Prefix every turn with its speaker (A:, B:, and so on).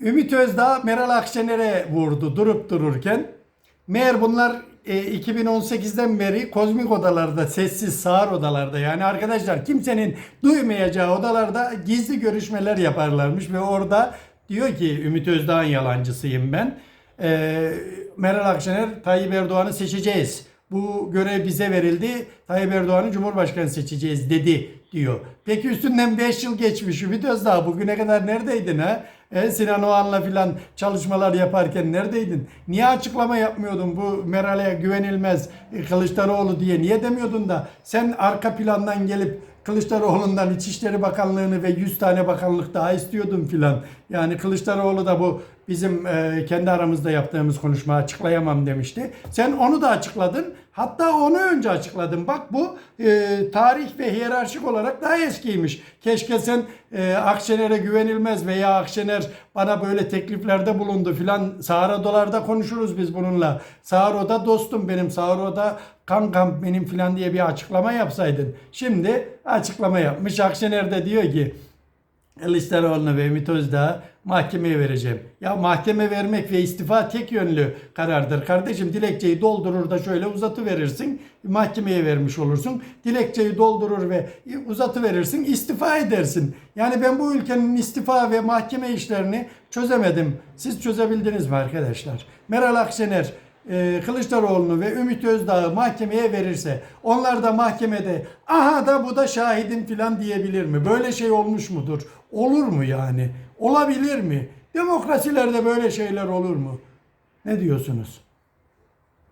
A: Ümit Özdağ Meral Akşener'e vurdu durup dururken. Meğer bunlar e, 2018'den beri kozmik odalarda, sessiz sağır odalarda yani arkadaşlar kimsenin duymayacağı odalarda gizli görüşmeler yaparlarmış ve orada diyor ki Ümit Özdağ'ın yalancısıyım ben. E, Meral Akşener Tayyip Erdoğan'ı seçeceğiz. Bu görev bize verildi. Tayyip Erdoğan'ı Cumhurbaşkanı seçeceğiz dedi diyor. Peki üstünden 5 yıl geçmiş Ümit Özdağ bugüne kadar neredeydin ha? E, Sinan Oğan'la filan çalışmalar yaparken neredeydin? Niye açıklama yapmıyordun bu Meral'e güvenilmez e, Kılıçdaroğlu diye? Niye demiyordun da sen arka plandan gelip Kılıçdaroğlu'ndan İçişleri Bakanlığı'nı ve 100 tane bakanlık daha istiyordun filan. Yani Kılıçdaroğlu da bu bizim e, kendi aramızda yaptığımız konuşma açıklayamam demişti. Sen onu da açıkladın. Hatta onu önce açıkladın. Bak bu e, tarih ve hiyerarşik olarak daha eskiymiş. Keşke sen e, Akşener'e güvenilmez veya Akşener bana böyle tekliflerde bulundu filan. Sağrodalarda konuşuruz biz bununla. Sağroda dostum benim. Sağroda kankam benim filan diye bir açıklama yapsaydın. Şimdi açıklama yapmış. Akşener de diyor ki Kılıçdaroğlu'na ve Ümit Özdağ'ı mahkemeye vereceğim. Ya mahkeme vermek ve istifa tek yönlü karardır. Kardeşim dilekçeyi doldurur da şöyle uzatı verirsin. Mahkemeye vermiş olursun. Dilekçeyi doldurur ve uzatı verirsin. istifa edersin. Yani ben bu ülkenin istifa ve mahkeme işlerini çözemedim. Siz çözebildiniz mi arkadaşlar? Meral Akşener e, Kılıçdaroğlu'nu ve Ümit Özdağ'ı mahkemeye verirse onlar da mahkemede aha da bu da şahidim filan diyebilir mi? Böyle şey olmuş mudur? Olur mu yani? Olabilir mi? Demokrasilerde böyle şeyler olur mu? Ne diyorsunuz?